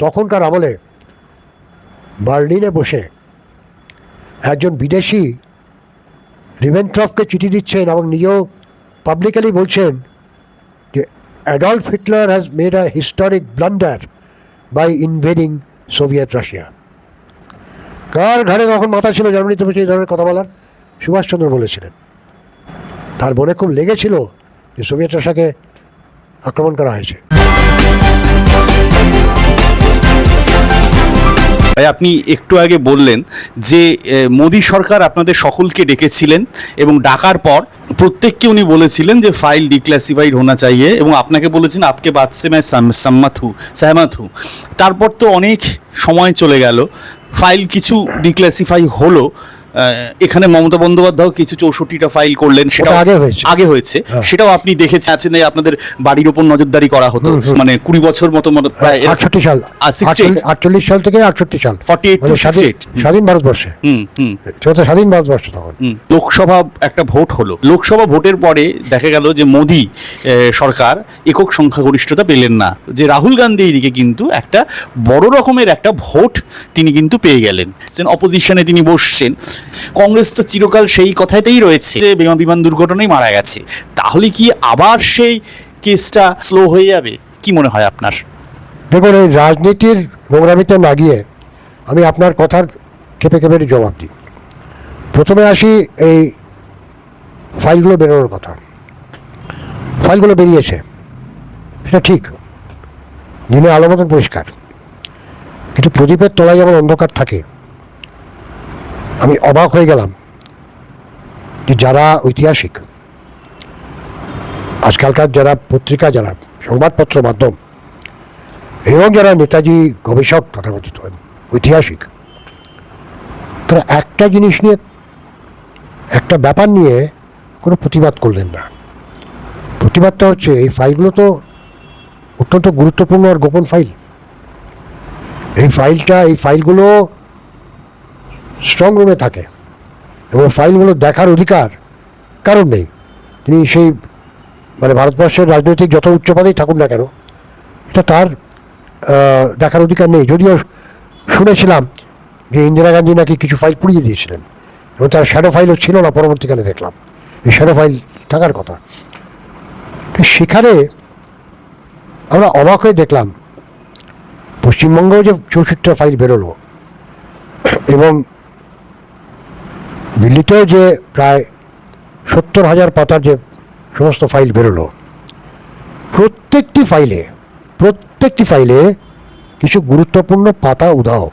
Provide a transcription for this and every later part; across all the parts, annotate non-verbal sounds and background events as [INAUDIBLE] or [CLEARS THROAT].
তখনকার আমলে বার্লিনে বসে একজন বিদেশি রিভেন্ট্রফকে চিঠি দিচ্ছেন এবং নিজেও পাবলিকালি বলছেন যে Adolf Hitler has made a historic blunder by invading Soviet Russia কার ঘাড়ে তখন মাথা ছিল জার্মানিতে বসে এই ধরনের কথা বলার? সুভাষচন্দ্র বলেছিলেন। তার মনে খুব লেগেছিল যে সোভিয়েত রাশিয়াকে আক্রমণ করা হয়েছে। ভাই, আপনি একটু আগে বললেন যে মোদী সরকার আপনাদের সকলকে ডেকেছিলেন এবং ডাকার পর প্রত্যেককে উনি বলেছিলেন যে ফাইল ডিক্লাসিফাইড হোনা চাইয়ে। এবং আপনাকে বলেছেন, আপকে বাদসে ম্যায় সাম্মাথু সাহমাথু তারপর তো অনেক সময় চলে গেল ফাইল কিছু ডিক্লাসিফাই হলো। এখানে মমতা বন্দ্যোপাধ্যায় কিছু চৌষট্টিটা ফাইল করলেন সেটা আগে হয়েছে। আগে হয়েছে। হ্যাঁ। সেটাও আপনি দেখেছেন আছেন আপনাদের বাড়ির ওপর নজরদারি করা হতো। মানে কুড়ি বছর মতো মতো প্রায় আটষট্টি সাল। আর 68 আটচল্লিশ- সাল থেকে আটষট্টি সাল। 48 to মানে স্বাধীন 68 স্বাধীন ভারতবর্ষে। হুম স্বাধীন ভারতবর্ষ তখন। লোকসভা একটা ভোট হলো। লোকসভা ভোটের পরে দেখা গেল যে মোদি সরকার একক সংখ্যাগরিষ্ঠতা পেলেন না। যে রাহুল গান্ধী এইদিকে কিন্তু একটা বড় রকমের একটা ভোট তিনি কিন্তু পেয়ে গেলেন। অপোজিশনে তিনি বসছেন। কংগ্রেস তো চিরকাল সেই কথাতেই রয়েছে যে বিমান বিমান দুর্ঘটনায় মারা গেছে। তাহলে কি আবার সেই কেসটা স্লো হয়ে যাবে? কি মনে হয় আপনার? দেখুন, এই রাজনীতির নোংরামিতে না গিয়ে আমি আপনার কথার খেপে খেপে জবাব দিই। প্রথমে আসি এই ফাইলগুলো বেরোনোর কথা। ফাইলগুলো বেরিয়েছে। সেটা ঠিক। দিনে আলো মতন পরিষ্কার। কিন্তু প্রদীপের তলায় যেমন অন্ধকার থাকে আমি অবাক হয়ে গেলাম যে যারা ঐতিহাসিক, আজকালকার যারা পত্রিকা, যারা সংবাদপত্র মাধ্যম এবং যারা নেতাজি, গবেষক তথাকথিত ঐতিহাসিক, তারা একটা জিনিস নিয়ে, একটা ব্যাপার নিয়ে কোনো প্রতিবাদ করলেন না। প্রতিবাদটা হচ্ছে এই ফাইলগুলো তো অত্যন্ত গুরুত্বপূর্ণ আর গোপন ফাইল। এই ফাইলটা, এই ফাইলগুলো স্ট্রং রুমে থাকে। এবং ফাইলগুলো দেখার অধিকার কারণ নেই। তিনি সেই মানে ভারতবর্ষের রাজনৈতিক যত উচ্চ পদেই থাকুন না কেন এটা তার দেখার অধিকার নেই। যদিও শুনেছিলাম যে ইন্দিরা গান্ধী নাকি কিছু ফাইল পুড়িয়ে দিয়েছিলেন এবং তার শ্যাডো ফাইলও ছিল না, পরবর্তীকালে দেখলাম। এই শ্যাডো ফাইল থাকার কথা। তো সেখানে আমরা অবাক হয়ে দেখলাম, পশ্চিমবঙ্গেও যে চৌষট্টিটা ফাইল বেরোলো এবং দিল্লিতেও যে প্রায় সত্তর হাজার পাতার যে সমস্ত ফাইল বেরোলো প্রত্যেকটি ফাইলে প্রত্যেকটি ফাইলে কিছু গুরুত্বপূর্ণ পাতা উদাও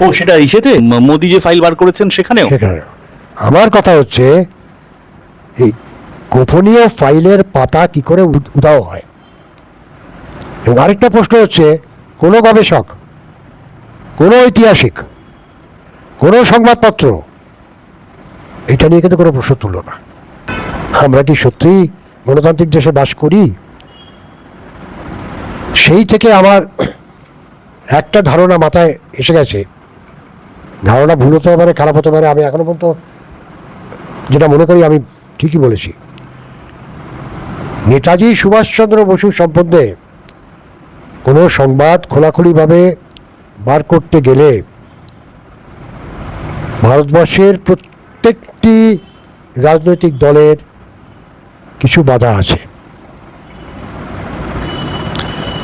ও সেটা ইসেতে? মোদি যে ফাইল বার করেছেন সেখানেও? সেখানে আমার কথা হচ্ছে এই গোপনীয় ফাইলের পাতা কি করে উদ- উদাও হয়? এবং আরেকটা প্রশ্ন হচ্ছে কোনো গবেষক কোনো ঐতিহাসিক কোনো সংবাদপত্র, এটা নিয়ে কিন্তু কোনো প্রশ্ন তুলল না। আমরা কি সত্যিই গণতান্ত্রিক দেশে বাস করি? সেই থেকে আমার একটা ধারণা মাথায় এসে গেছে। ধারণা ভুল হতে পারে, খারাপ হতে পারে, আমি এখনও পর্যন্ত যেটা মনে করি আমি ঠিকই বলেছি। নেতাজি সুভাষচন্দ্র বসু সম্বন্ধে কোনো সংবাদ খোলাখুলিভাবে বার করতে গেলে ভারতবর্ষের প্রত্যেকটি রাজনৈতিক দলের কিছু বাধা আছে।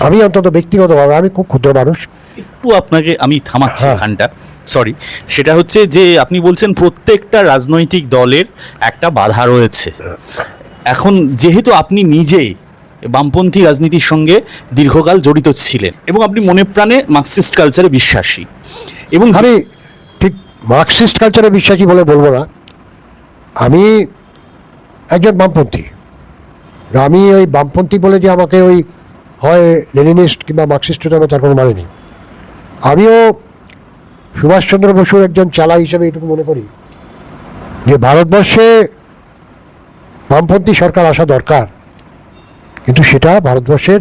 আমি অন্তত ব্যক্তিগতভাবে আমি খুব ক্ষুদ্র মানুষ। একটু আপনাকে আমি থামাচ্ছি হ্যাঁ। এখানটা সরি সেটা হচ্ছে যে আপনি বলছেন প্রত্যেকটা রাজনৈতিক দলের একটা বাধা রয়েছে। এখন যেহেতু আপনি নিজে বামপন্থী রাজনীতির সঙ্গে দীর্ঘকাল জড়িত ছিলেন এবং আপনি মনে প্রাণে মার্কসিস্ট কালচারে বিশ্বাসী এবং আমি মার্কসিস্ট কালচারে বিশ্বাসী বলে বলব না। আমি একজন বামপন্থী। আমি ওই বামপন্থী বলে যে আমাকে ওই হয় লেনিনিস্ট কিংবা মার্কসিস্ট হবে তার কোনো মানে নেই। আমিও সুভাষচন্দ্র বসুর একজন চালা হিসেবে এটুকু মনে করি যে ভারতবর্ষে বামপন্থী সরকার আসা দরকার। কিন্তু সেটা ভারতবর্ষের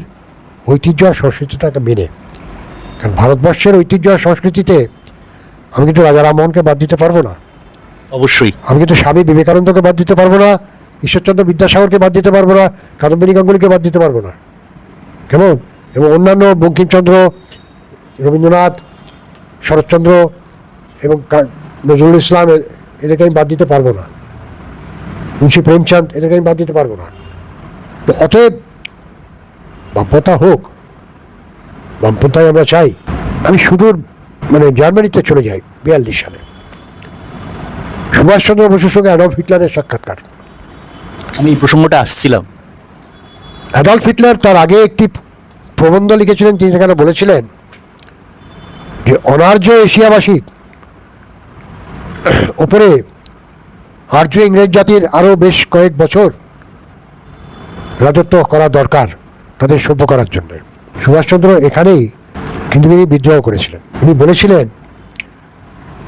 ঐতিহ্য আর সংস্কৃতিটাকে মেনে। কারণ ভারতবর্ষের ঐতিহ্য আর সংস্কৃতিতে আমি কিন্তু রাজা রামমোহনকে বাদ দিতে পারব না? অবশ্যই। আমি কিন্তু স্বামী বিবেকানন্দকে বাদ দিতে পারব না? ঈশ্বরচন্দ্র বিদ্যাসাগরকে বাদ দিতে পারব না? কাদম্বিনী গাঙ্গুলিকে বাদ দিতে পারব না? কেমন? এবং অন্যান্য বঙ্কিমচন্দ্র রবীন্দ্রনাথ শরৎচন্দ্র এবং নজরুল ইসলাম এদেরকে আমি বাদ দিতে পারব না। মুন্সি প্রেমচাঁদ এদেরকে আমি বাদ দিতে পারব না। তো অতএব বামপন্থা হোক বামপন্থায় আমরা চাই। আমি সুদূর মানে জার্মানিতে চলে যায় বিয়াল্লিশ সালে। সুভাষচন্দ্র বসুর সঙ্গে অ্যাডলফ হিটলারের সাক্ষাৎকার। আমি এই প্রসঙ্গটা আসছিলাম। অ্যাডলফ হিটলার তার আগে একটি প্রবন্ধ লিখেছিলেন তিনি সেখানে বলেছিলেন যে অনার্য এশিয়াবাসী ওপরে আর্য ইংরেজ জাতির আরও বেশ কয়েক বছর রাজত্ব করা দরকার তাদের সভ্য করার জন্য। সুভাষচন্দ্র এখানেই কিন্তু তিনি বিদ্রোহ করেছিলেন। উনি বলেছিলেন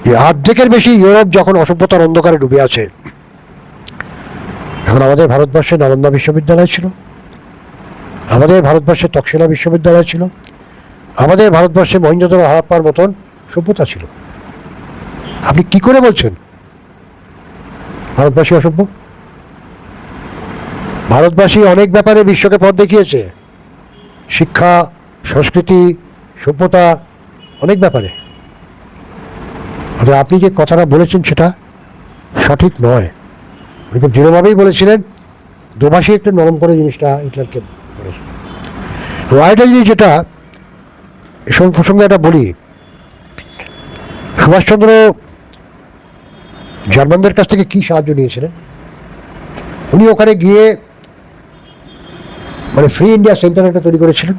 যে অর্ধেকের বেশি ইউরোপ যখন অসভ্যতার অন্ধকারে ডুবে আছে, এখন আমাদের ভারতবর্ষে নালন্দা বিশ্ববিদ্যালয় ছিল, আমাদের ভারতবর্ষে তক্ষশিলা বিশ্ববিদ্যালয় ছিল, আমাদের ভারতবর্ষে মহেন্দ্রধর হারাপ্পার মতন সভ্যতা ছিল। আপনি কি করে বলছেন? ভারতবাসী অসভ্য? ভারতবাসী অনেক ব্যাপারে বিশ্বকে পথ দেখিয়েছে। শিক্ষা, সংস্কৃতি সভ্যতা অনেক ব্যাপারে। আপনি যে কথাটা বলেছেন সেটা সঠিক নয়। উনি খুব দৃঢ়ভাবেই বলেছিলেন দোভাষী একটু নরম করে জিনিসটা হিটলারকে বলেছে আরেকটা যেটা এসব প্রসঙ্গে একটা বলি, সুভাষচন্দ্র জার্মানদের কাছ থেকে কী সাহায্য নিয়েছিলেন? উনি ওখানে গিয়ে মানে ফ্রি ইন্ডিয়া সেন্টার একটা তৈরি করেছিলেন।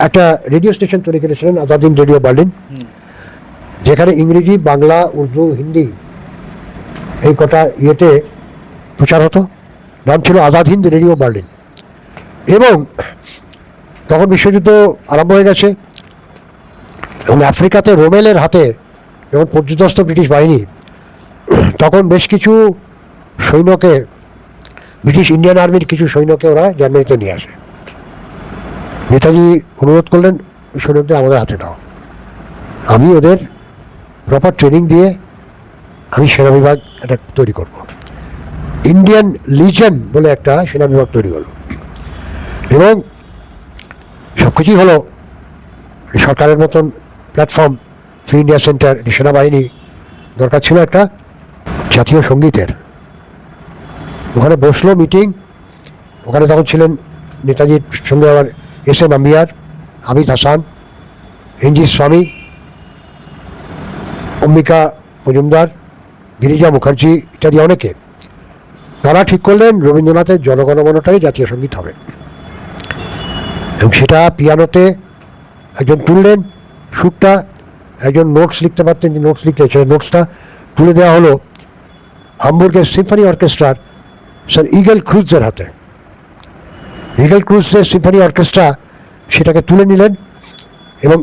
একটা রেডিও স্টেশন তৈরি করেছিলেন আজাদিন রেডিও বার্লিন। যেখানে ইংরেজি, বাংলা, উর্দু, হিন্দি এই কটা ইয়েতে প্রচার হতো। নাম ছিল আজাদ হিন্দ রেডিও বার্লিন। এবং তখন বিশ্বযুদ্ধ আরম্ভ হয়ে গেছে। এবং আফ্রিকাতে রোমেলের হাতে যখন পর্যদস্ত ব্রিটিশ বাহিনী, তখন বেশ কিছু সৈন্যকে, ব্রিটিশ ইন্ডিয়ান আর্মির কিছু সৈন্যকে ওরা জার্মানিতে নিয়ে আসে। নেতাজি অনুরোধ করলেন ওই সৈন্যদের আমাদের হাতে দাও। আমি ওদের প্রপার ট্রেনিং দিয়ে আমি সেনা বিভাগ একটা তৈরি করব। ইন্ডিয়ান লিজেন বলে একটা সেনা বিভাগ তৈরি হলো। এবং সব কিছুই হলো সরকারের মতন প্ল্যাটফর্ম ফ্রি ইন্ডিয়া সেন্টার সেনাবাহিনী, দরকার ছিল একটা জাতীয় সঙ্গীতের। ওখানে বসল মিটিং ওখানে তখন ছিলেন নেতাজির সঙ্গে আবার এস এম আম্বিয়ার আবিদ হাসান, এনজি স্বামী, অম্বিকা মজুমদার, গিরিজা মুখার্জি ইত্যাদি অনেকে। তারা ঠিক করলেন, রবীন্দ্রনাথের জনগণমনটাই জাতীয় সংগীত হবে। এবং সেটা পিয়ানোতে একজন তুললেন, সুরটা একজন নোটস লিখতে পারতেন, যে নোটস লিখতে সেই নোটসটা তুলে দেওয়া হলো। হামবুর্গের সিম্ফনি অর্কেস্ট্রার স্যার ইগল ক্রুজের হাতে। ইগল ক্রুজের সিম্ফনি অর্কেস্ট্রা সেটাকে তুলে নিলেন এবং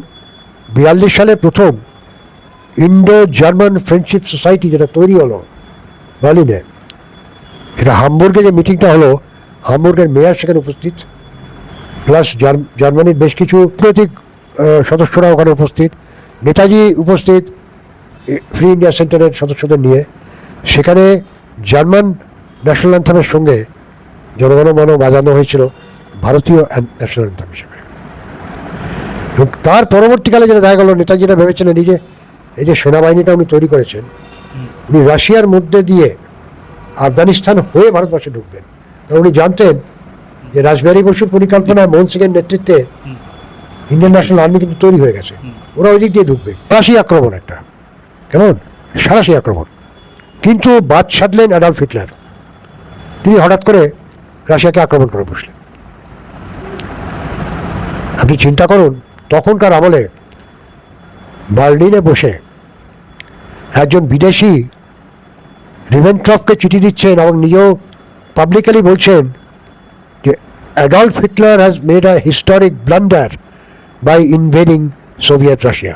বিয়াল্লিশ সালে প্রথম ইন্ডো জার্মান ফ্রেন্ডশিপ সোসাইটি যেটা তৈরি হলো বার্লিনে সেটা হামবুর্গে যে মিটিংটা হলো হামবুর্গের মেয়র সেখানে উপস্থিত প্লাস জার্মানির বেশ কিছু আহ, সদস্যরা ওখানে উপস্থিত নেতাজি উপস্থিত ফ্রি ইন্ডিয়া সেন্টারের সদস্যদের নিয়ে। সেখানে জার্মান ন্যাশনাল অ্যান্থামের সঙ্গে জনগণমন বাজানো হয়েছিল, ভারতীয় ন্যাশনাল অ্যান্থাম হিসেবে। তার পরবর্তীকালে যেটা দেখা গেল নেতাজিরা ভেবেছিলেন, এই যে এই যে সেনাবাহিনীটা উনি তৈরি করেছেন, উনি রাশিয়ার মধ্যে দিয়ে আফগানিস্তান হয়ে ভারতবর্ষে ঢুকবেন। উনি জানতেন যে রাজবিহারী বসুর পরিকল্পনায় মোহন সিংয়ের নেতৃত্বে ইন্ডিয়ান ন্যাশনাল আর্মি কিন্তু তৈরি হয়ে গেছে। ওরা ওই দিক দিয়ে ঢুকবে। সারাশি আক্রমণ একটা। কেমন? সারাশি আক্রমণ। কিন্তু বাদ সাধলেন অ্যাডাল্ফ হিটলার। তিনি হঠাৎ করে রাশিয়াকে আক্রমণ করে বসলেন। আপনি চিন্তা করুন, তখনকার আমলে বার্লিনে বসে একজন বিদেশি রিভেন্ট্রফকে চিঠি দিচ্ছেন এবং নিজেও পাবলিকালি বলছেন যে Adolf Hitler has made a historic blunder by invading Soviet Russia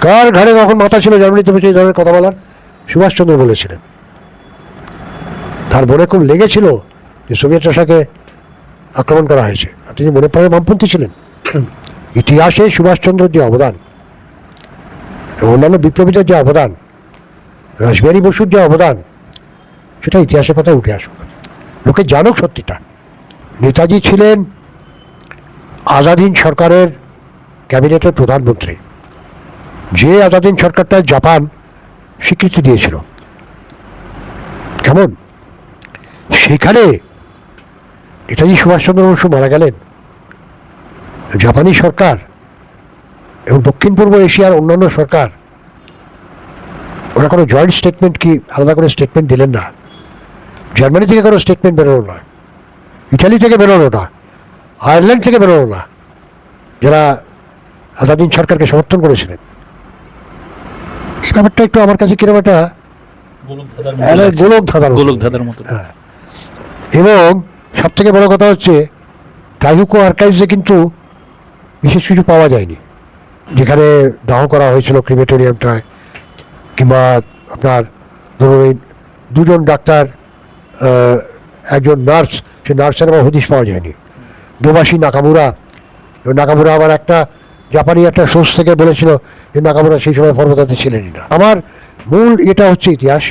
কার ঘাড়ে তখন মাথা ছিল জার্মানিতে বসে এই ধরনের কথা বলার? সুভাষচন্দ্র বলেছিলেন। তার মনে খুব লেগেছিল যে সোভিয়েত রাশিয়াকে আক্রমণ করা হয়েছে। আর তিনি মনে পড়ে বামপন্থী ছিলেন? [COUGHS] ইতিহাসে সুভাষচন্দ্রের যে অবদান এবং অন্যান্য বিপ্লবীদের যে অবদান রাসবিহারী বসুর যে অবদান সেটা ইতিহাসের পাতায় উঠে আসুক? লোকে জানুক সত্যিটা। নেতাজি ছিলেন আজাদিন সরকারের ক্যাবিনেটের প্রধানমন্ত্রী। যে আজাদিন সরকারটা জাপান স্বীকৃতি দিয়েছিল। কেমন? সেখানে নেতাজি সুভাষচন্দ্র বসু মারা গেলেন। জাপানি সরকার এবং দক্ষিণ পূর্ব এশিয়ার অন্যান্য সরকার ওরা কোনো জয়েন্ট স্টেটমেন্ট কি আলাদা করে স্টেটমেন্ট দিলেন না। জার্মানি থেকে কোনো স্টেটমেন্ট বেরোলো না। ইটালি থেকে বেরোলো না। আয়ারল্যান্ড থেকে বেরোলো না। যারা আজাদিন সরকারকে সমর্থন করেছিলেন। ব্যাপারটা একটু আমার কাছে কীরকম একটা ধাঁধার। গোলক ধাঁধার মতো হ্যাঁ। এবং সব থেকে বড় কথা হচ্ছে টাইহুকো আর্কাইভসে কিন্তু বিশেষ কিছু পাওয়া যায়নি। যেখানে দাহ করা হয়েছিল ক্রিমেটোরিয়ামটায় কিংবা আপনার ধরুন এই দুজন ডাক্তার একজন নার্স, সে নার্সের আবার হদিশ পাওয়া যায়নি। দোবাসী নাকামুরা নাকামুরা আবার একটা জাপানি একটা সোর্স থেকে বলেছিল যে নাকামুরা সেই সময় পর্বতাতে ছিলেনই না। আমার মূল এটা হচ্ছে ইতিহাস,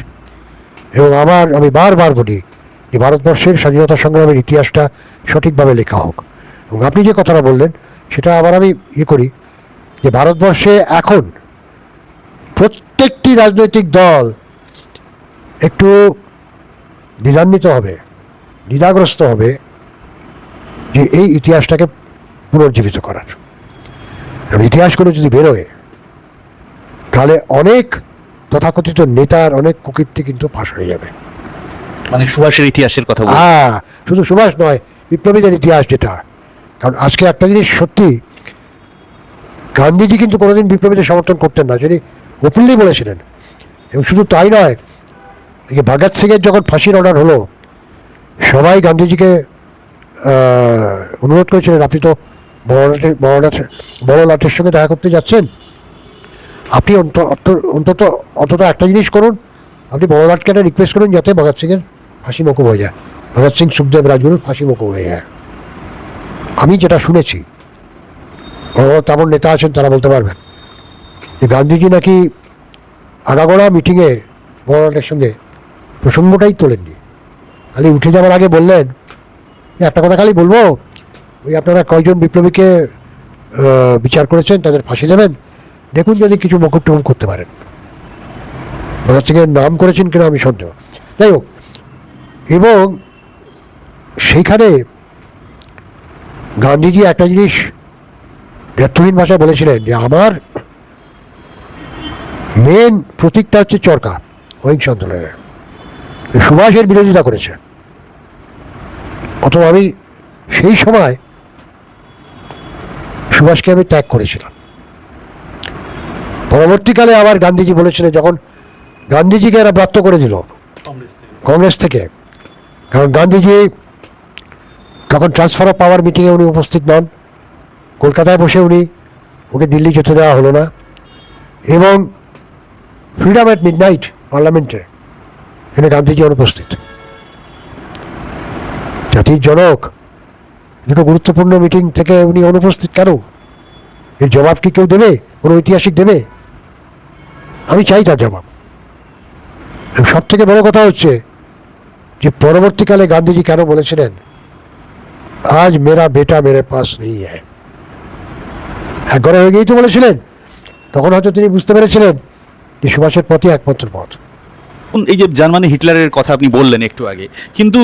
এবং আমার আমি বারবার বলি যে ভারতবর্ষের স্বাধীনতা সংগ্রামের ইতিহাসটা সঠিকভাবে লেখা হোক। এবং আপনি যে কথাটা বললেন, সেটা আবার আমি ইয়ে করি যে ভারতবর্ষে এখন প্রত্যেকটি রাজনৈতিক দল একটু দ্বিধান্বিত হবে, দ্বিধাগ্রস্ত হবে যে এই ইতিহাসটাকে পুনর্জীবিত করার। এবং ইতিহাসগুলো যদি বেরোয়, তাহলে অনেক তথাকথিত নেতার অনেক কুকীর্তি কিন্তু ফাঁস হয়ে যাবে। মানে সুভাষের ইতিহাসের কথা হ্যাঁ শুধু সুভাষ নয়, বিপ্লবীদের ইতিহাস যেটা। কারণ আজকে একটা জিনিস সত্যি, গান্ধীজি কিন্তু কোনোদিন বিপ্লবীদের সমর্থন করতেন না, যিনি ওপেনলি বলেছিলেন। এবং শুধু তাই নয় ভগৎ সিংয়ের যখন ফাঁসির অর্ডার হলো, সবাই গান্ধীজিকে অনুরোধ করেছিলেন, আপনি তো বড় লাটের সঙ্গে দেখা করতে যাচ্ছেন। আপনি অন্ত- অন্ত- অন্তত অন্তত একটা জিনিস করুন, আপনি বড় লাটকে রিকোয়েস্ট করুন যাতে ভগৎ সিংয়ের ফাঁসি মকুব হয়ে যায়। ভগৎ সিং সুখদেব রাজগুরুর ফাঁসি মকুব হয়ে যায়। আমি যেটা শুনেছি তেমন নেতা আছেন, তারা বলতে পারবেন। যে গান্ধীজি নাকি আগাগোড়া মিটিংয়ে বড়লাটের সঙ্গে প্রসঙ্গটাই তোলেননি। খালি উঠে যাওয়ার আগে বললেন একটা কথা খালি বলব, ওই আপনারা কয়জন বিপ্লবীকে বিচার করেছেন, তাদের ফাঁসি দেবেন? দেখুন যদি কিছু মকুব করতে পারেন। ভগৎ সিংয়ের নাম করেছেন কিনা আমি সন্দেহ। যাই হোক এবং সেইখানে গান্ধীজি একটা জিনিস দ্ব্যর্থহীন ভাষায় বলেছিলেন যে আমার মেন প্রতীকটা হচ্ছে চরকা অহিংস আন্দোলনের। সুভাষের বিরোধিতা করেছে। অথবা আমি সেই সময় সুভাষকে আমি ত্যাগ করেছিলাম। পরবর্তীকালে আবার গান্ধীজি বলেছিলেন যখন গান্ধীজিকে এরা ব্রাত্য করে দিল কংগ্রেস থেকে কারণ গান্ধীজি তখন ট্রান্সফার অফ পাওয়ার মিটিংয়ে উনি উপস্থিত নন, কলকাতায় বসে উনি ওকে দিল্লি যেতে দেওয়া হলো না এবং ফ্রিডম অ্যাট মিড নাইট পার্লামেন্টে এখানে গান্ধীজি অনুপস্থিত। জাতির জনক দুটো গুরুত্বপূর্ণ মিটিং থেকে উনি অনুপস্থিত কেন? এর জবাব কি কেউ দেবে? কোনো ঐতিহাসিক দেবে? আমি চাই তার জবাব। সব থেকে বড় কথা হচ্ছে যে পরবর্তীকালে গান্ধীজি কেন বলেছিলেন, আজ মেরা বেটা মেরে পাস নেই একবার হয়ে গিয়েই তো বলেছিলেন। তখন হয়তো তিনি বুঝতে পেরেছিলেন যে সুভাষের পথই একমাত্র পথ। এই যে জার্মানি হিটলারের কথা আপনি বললেন একটু আগে, কিন্তু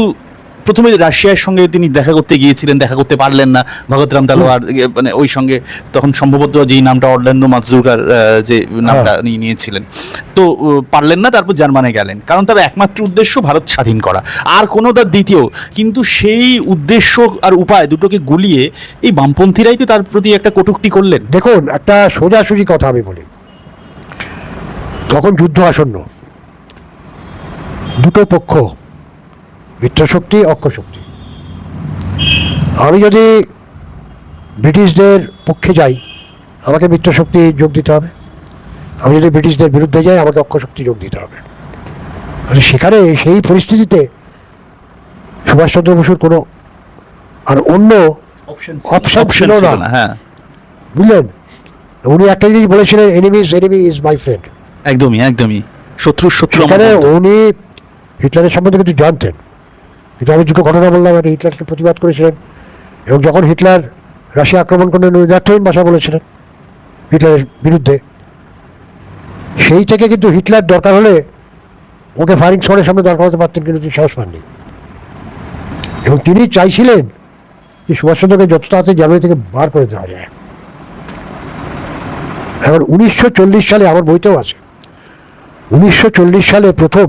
প্রথমে রাশিয়ার সঙ্গে তিনি দেখা করতে গিয়েছিলেন দেখা করতে পারলেন না। ভগৎরাম তালোয়ার মানে ওই সঙ্গে তখন সম্ভবত যেই নামটা অরল্যান্ডো মাকজুকার যে নামটা উনি নিয়েছিলেন। তো পারলেন না তারপর জার্মানে গেলেন। কারণ তার একমাত্র উদ্দেশ্য ভারত স্বাধীন করা। আর কোনো তার দ্বিতীয় কিন্তু সেই উদ্দেশ্য আর উপায় দুটোকে গুলিয়ে এই বামপন্থীরাই তো তার প্রতি একটা কটূক্তি করলেন। দেখুন একটা সোজাসুজি কথা আমি বলি। তখন যুদ্ধ আসন্ন দুটো পক্ষ মিত্রশক্তি অক্ষশক্তি। আমি যদি ব্রিটিশদের পক্ষে যাই আমাকে মিত্রশক্তি যোগ দিতে হবে। আমি যদি ব্রিটিশদের বিরুদ্ধে যাই আমাকে অক্ষশক্তি যোগ দিতে হবে। মানে সেখানে সেই পরিস্থিতিতে সুভাষচন্দ্র বসুর কোনো আর অন্য Option ছিল না। হ্যাঁ। বুঝলেন? উনি একটা জিনিস বলেছিলেন enemy is enemy is my friend একদমই একদমই। শত্রুর শত্রু আমার উনি হিটলারের সম্বন্ধে কিছু জানতেন। কিন্তু আমি দুটো ঘটনা বললাম একটা হিটলারকে প্রতিবাদ করেছিলেন এবং যখন হিটলার রাশিয়া আক্রমণ করলেন, উনি দ্যাট্রহীন ভাষা বলেছিলেন হিটলারের বিরুদ্ধে। সেই থেকে কিন্তু হিটলার দরকার হলে ওকে ফায়ারিং স্কোয়াডের সামনে দরকার হতে পারতেন, কিন্তু তিনি সাহস পাননি। এবং তিনি চাইছিলেন যে সুভাষচন্দ্রকে যত তাড়াতাড়ি জার্মানি থেকে বার করে দেওয়া যায়। এবার উনিশশো সালে, আমার বইতেও আছে, উনিশশো চল্লিশ সালে প্রথম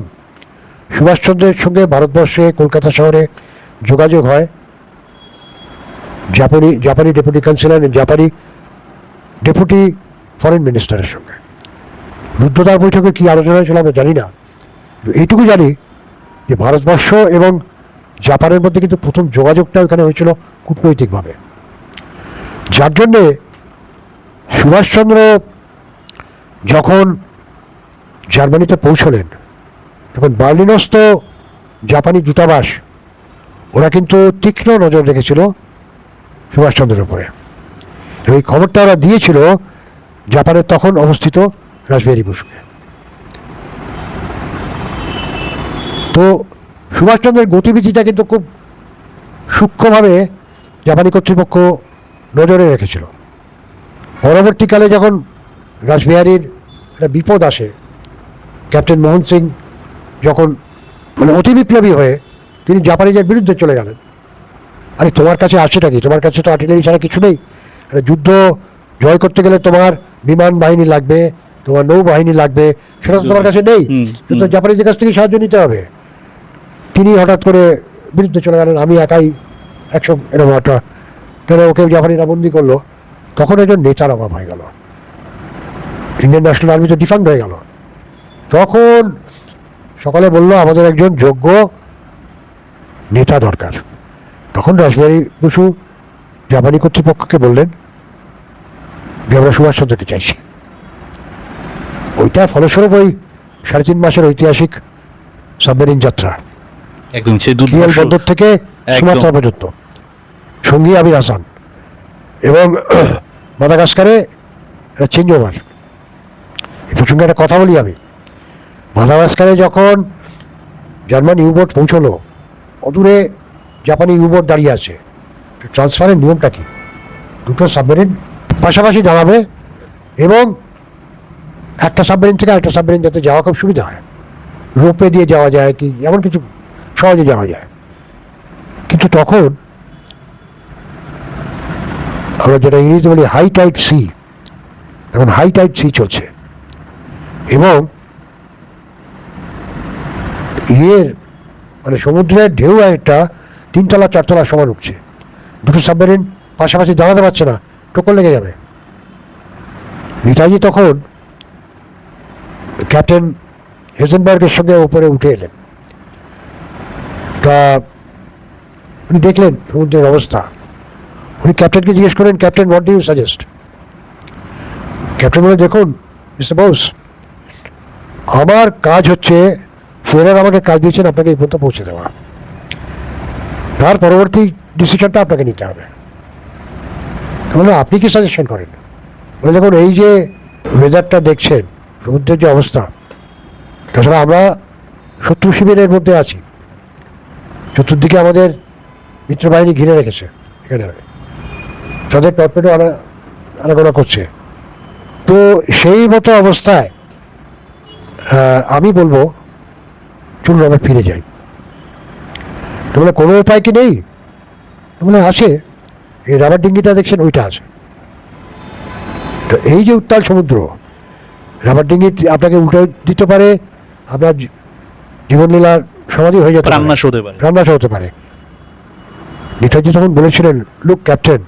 সুভাষচন্দ্রের সঙ্গে ভারতবর্ষে কলকাতা শহরে যোগাযোগ হয়। জাপানি জাপানি ডেপুটি কাউন্সিলর জাপানি ডেপুটি ফরেন মিনিস্টারের সঙ্গে। রুদ্ধদ্বার বৈঠকে কী আলোচনা হয়েছিল আমরা জানি না। এইটুকু জানি যে ভারতবর্ষ এবং জাপানের মধ্যে কিন্তু প্রথম যোগাযোগটা ওখানে হয়েছিল কূটনৈতিকভাবে। যার জন্যে সুভাষচন্দ্র যখন জার্মানিতে পৌঁছলেন তখন বার্লিনস্থ জাপানি দূতাবাস, ওরা কিন্তু তীক্ষ্ণ নজর রেখেছিল সুভাষচন্দ্রের উপরে। এই খবরটা ওরা দিয়েছিল জাপানের তখন অবস্থিত রাসবিহারী বসুকে। তো সুভাষচন্দ্রের গতিবিধিটা কিন্তু খুব সূক্ষ্মভাবে জাপানি কর্তৃপক্ষ নজরে রেখেছিল। পরবর্তীকালে যখন রাসবিহারীর একটা বিপদ আসে, ক্যাপ্টেন মোহন সিং যখন মানে অতি বিপ্লবী হয়ে তিনি জাপানিজের বিরুদ্ধে চলে গেলেন। আরে তোমার কাছে আছেটা কি? তোমার কাছে তো আর্টিলারি ছাড়া কিছু নেই। একটা যুদ্ধ জয় করতে গেলে তোমার বিমান বাহিনী লাগবে তোমার নৌবাহিনী লাগবে সেটা তো তোমার কাছে নেই। তো জাপানিদের কাছ থেকে সাহায্য নিতে হবে। তিনি হঠাৎ করে বিরুদ্ধে চলে গেলেন আমি একাই একশো এরকম একটা তাহলে ওকে জাপানিরা বন্দি করল। তখন একজন নেতার অভাব হয়ে গেল। ইন্ডিয়ান ন্যাশনাল আর্মি তো ডিফান্ড হয়ে গেল। তখন সকালে বলল আমাদের একজন যোগ্য নেতা দরকার। তখন রাসবিহারী বসু জাপানি কর্তৃপক্ষকে বললেন যে আমরা সুভাষচন্দ্রকে চাইছি। ওইটা ফলস্বরূপ ওই সাড়ে তিন মাসের ঐতিহাসিক সাবমেরিন যাত্রা। একদম সে বন্দর থেকে সুমাত্রা পর্যন্ত। সঙ্গী আবির হাসান এবং [CLEARS THROAT] মাদাগাস্কারে চেঞ্জ ওভার। এই প্রসঙ্গে একটা কথা বলি আমি। মাদাগাস্কারে যখন জার্মান ইউবোট পৌঁছলো, অদূরে জাপানি ইউবোট দাঁড়িয়ে আছে। ট্রান্সফারের নিয়মটা কি? দুটো সাবমেরিন পাশাপাশি দাঁড়াবে এবং একটা সাবমেরিন থেকে একটা সাবমেরিন যাতে যাওয়া খুব সুবিধা হয়। রোপে দিয়ে যাওয়া যায় কি, এমন কিছু সহজে যাওয়া যায়। কিন্তু তখন আমরা যেটা ইংরেজিতে বলি হাই টাইট সি, এখন হাই টাইট সি চলছে। এবং ইয়ের মানে সমুদ্রের ঢেউ একটা তিনতলা, চারতলা সমান উঠছে দুটো সাবমেরিন পাশাপাশি দাঁড়াতে পারছে না টোকর লেগে যাবে। নেতাজি তখন ক্যাপ্টেন হেজেনবার্গের সঙ্গে উপরে উঠে এলেন। তা উনি দেখলেন সমুদ্রের অবস্থা। উনি ক্যাপ্টেনকে জিজ্ঞেস করেন, captain what do you suggest captain বলে, দেখুন মিস্টার বোস আমার কাজ হচ্ছে ফেরার আমাকে কাজ দিয়েছেন, আপনাকে এই পর্যন্ত পৌঁছে দেওয়া। তার পরবর্তী ডিসিশনটা আপনাকে নিতে হবে। তাহলে আপনি কি সাজেশন করেন? বলে দেখুন, এই যে ওয়েদারটা দেখছেন, সমুদ্রের যে অবস্থা, তাছাড়া আমরা শত্রু শিবিরের মধ্যে আছি। চতুর্দিকে আমাদের মিত্রবাহিনী ঘিরে রেখেছে, এখানে। তাদের টর্পেডো আনা, আনাগোনা করছে। তো সেই মতো অবস্থায় আমি বলব চলুন আমরা ফিরে যাই। তো বলে কোনো উপায় কি নেই? তো বলে আছে। এই রাবার ডিঙ্গিটা দেখছেন ওইটা আছে। তো এই যে উত্তাল সমুদ্র রাবার ডিঙ্গি আপনাকে উল্টে দিতে পারে আপনার জী- জীবনলীলার সমাধি হয়ে যেতে পারে। প্রাণনাশ হতে পারে। রান্নাস হতে পারে। নেতাজি তখন বলেছিলেন look captain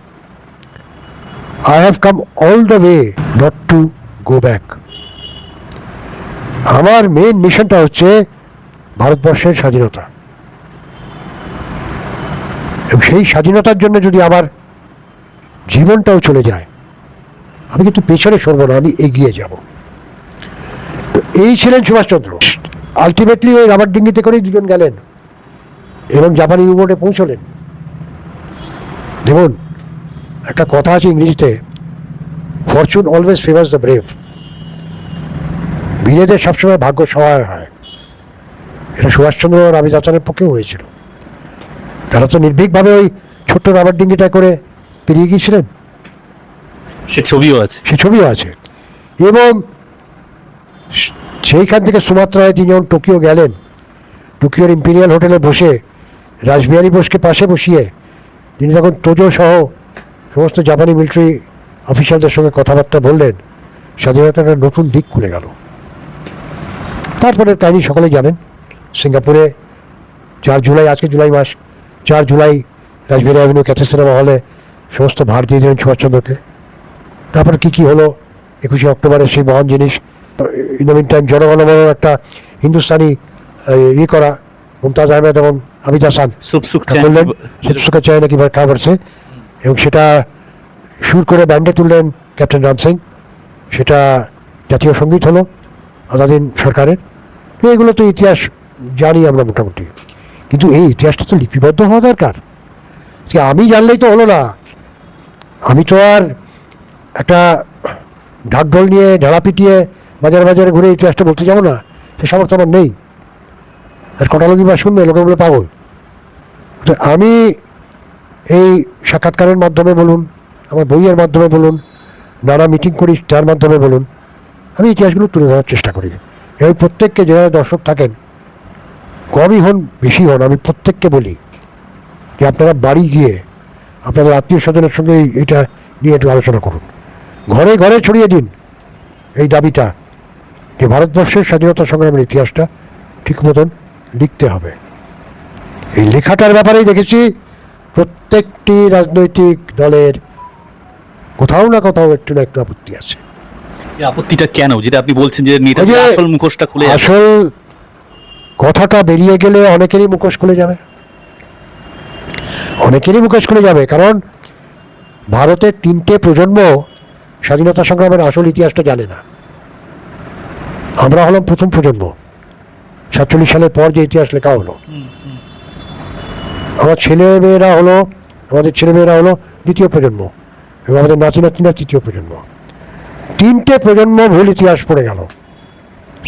I have come all the way not to go back আমার মেন মিশনটা হচ্ছে ভারতবর্ষের স্বাধীনতা। এবং সেই স্বাধীনতার জন্য যদি আমার জীবনটাও চলে যায়, আমি কিন্তু পেছনে সরবো না, আমি এগিয়ে যাব। তো এই ছিলেন সুভাষচন্দ্র আলটিমেটলি ওই রাবার ডিঙ্গিতে করেই দুজন গেলেন এবং জাপানি ইউবোটে পৌঁছলেন। দেখুন, একটা কথা আছে ইংরেজিতে fortune always favours the brave বীরেদের সবসময় ভাগ্য সহায় হয়। এটা সুভাষচন্দ্র রাবি হাসানের পক্ষেও হয়েছিল। তারা তো নির্ভীকভাবে ওই ছোট্ট রাবার ডিঙ্গিটা করে পেরিয়ে গিয়েছিলেন। সে ছবিও আছে। সে ছবিও আছে। এবং সেইখান থেকে সুমাত্রায় তিনি যখন টোকিও গেলেন টোকিওর ইম্পিরিয়াল হোটেলে বসে রাসবিহারী বোসকে পাশে বসিয়ে তিনি তখন তোজো সহ সমস্ত জাপানি মিলিটারি অফিসারদের সঙ্গে কথাবার্তা বললেন স্বাধীনতার নতুন দিক খুলে গেল। তারপরে কাহিনী সকলে জানেন। সিঙ্গাপুরে চার জুলাই আজকে জুলাই মাস চার July Rashbehari avenue Cathay cinema হলে সমস্ত ভার দিয়ে দিলেন সুভাষচন্দ্রকে তারপর কী কী হলো? একুশে অক্টোবরের সেই মহান জিনিস ইন দ্য টাইম জনগণমন একটা হিন্দুস্তানি ইয়ে করা মুমতাজ আহমেদ এবং আবিদ হাসান। করলেন সুপসুকে চায় নাকি কা করছে এবং সেটা সুর করে ব্যান্ডে তুললেন ক্যাপ্টেন রাম সিং। সেটা জাতীয় সংগীত হলো আলাদিন সরকারের। তো এগুলো তো ইতিহাস জানি আমরা মোটামুটি। কিন্তু এই ইতিহাসটা তো লিপিবদ্ধ হওয়া দরকার। যে আমি জানলেই তো হলো না। আমি তো আর একটা ঢাকঢোল নিয়ে, ঢালা পিটিয়ে, বাজারে বাজারে ঘুরে ইতিহাসটা বলতে যাব না, সে সামর্থ্য আমার নেই। আর কটা লোকই বা শুনবে, লোকে বলে পাগল। তো আমি এই সাক্ষাৎকারের মাধ্যমে বলুন, আমার বইয়ের মাধ্যমে বলুন, নানা মিটিং করি, তার মাধ্যমে বলুন, আমি ইতিহাসগুলো তুলে ধরার চেষ্টা করি। এবং প্রত্যেককে যারা দর্শক থাকেন কমই হন বেশি হন আমি প্রত্যেককে বলি যে আপনারা বাড়ি গিয়ে আপনাদের আত্মীয় স্বজনের সঙ্গে এটা নিয়ে একটু আলোচনা করুন। ঘরে ঘরে ছড়িয়ে দিন এই দাবিটা যে ভারতবর্ষের স্বাধীনতা সংগ্রামের ইতিহাসটা ঠিক মতন লিখতে হবে। এই লেখাটার ব্যাপারেই দেখেছি প্রত্যেকটি রাজনৈতিক দলের কোথাও না কোথাও একটু না একটু আপত্তি আছে। এই আপত্তিটা কেন? যেটা আপনি বলছেন যে আসল মুখোশটা খুলে আসল কথাটা বেরিয়ে গেলে অনেকেরই মুখোশ খুলে যাবে। অনেকেরই মুখোশ খুলে যাবে, কারণ ভারতের তিনটে প্রজন্ম স্বাধীনতা সংগ্রামের আসল ইতিহাসটা জানে না। আমরা হলাম প্রথম প্রজন্ম, সাতচল্লিশ সালের পর যে ইতিহাস লেখা হলো। আমার ছেলে মেয়েরা হলো, আমাদের ছেলে মেয়েরা হলো দ্বিতীয় প্রজন্ম, এবং আমাদের নাতি নাতিরা তৃতীয় প্রজন্ম। তিনটে প্রজন্ম ভুল ইতিহাস পড়ে গেল,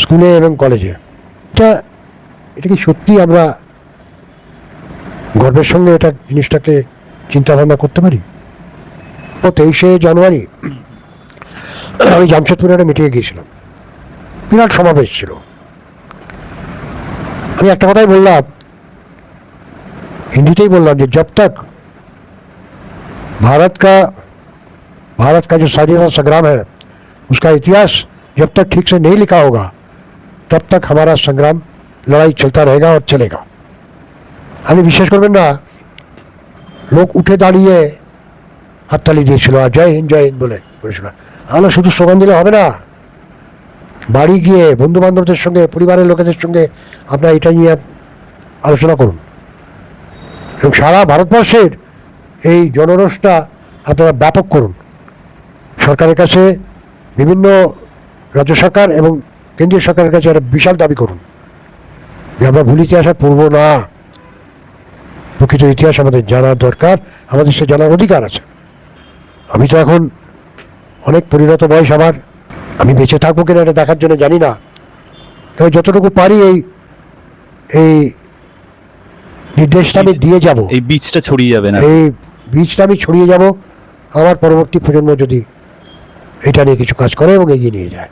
স্কুলে এবং কলেজে। এটা এটা কি সত্যি আমরা গর্বের সঙ্গে এটা জিনিসটাকে চিন্তা ভাবনা করতে পারি ও তেইশে জানুয়ারি আমি জামশেদপুরে একটা মিটিংয়ে গিয়েছিলাম বিরাট সমাবেশ ছিল আমি একটা কথাই বললাম হিন্দিতেই বললাম যে जब तक भारत का भारत का जो स्वाधीनता संग्राम है उसका इतिहास जब तक ठीक से नहीं लिखा होगा तब तक हमारा संग्राम लड़ाई चलता रहेगा और चलेगा আমি বিশ্বাস করবেন না লোক উঠে দাঁড়িয়ে হাততালি দিয়েছিল আর জয় হিন্দ জয় হিন্দ বলে বলেছিল আমরা শুধু স্লোগান দিলে হবে না বাড়ি গিয়ে বন্ধু বান্ধবদের সঙ্গে পরিবারের লোকেদের সঙ্গে আপনারা এটা নিয়ে আলোচনা করুন এবং সারা ভারতবর্ষের এই জনরসটা আপনারা ব্যাপক করুন সরকারের কাছে বিভিন্ন রাজ্য সরকার এবং কেন্দ্রীয় সরকারের কাছে একটা বিশাল দাবি করুন যে আমরা ভুল ইতিহাস পড়ব না। প্রকৃত ইতিহাস আমাদের জানার দরকার আমাদের সে জানার অধিকার আছে। আমি তো এখন অনেক পরিণত বয়স আমার আমি বেঁচে থাকব কিনা এটা দেখার জন্য জানি না। তবে যতটুকু পারি এই এই নির্দেশটা আমি দিয়ে যাব। এই বীজটা ছড়িয়ে যাবে না। এই বীজটা আমি ছড়িয়ে যাব আমার পরবর্তী প্রজন্ম যদি এটা নিয়ে কিছু কাজ করে এবং এগিয়ে নিয়ে যায়।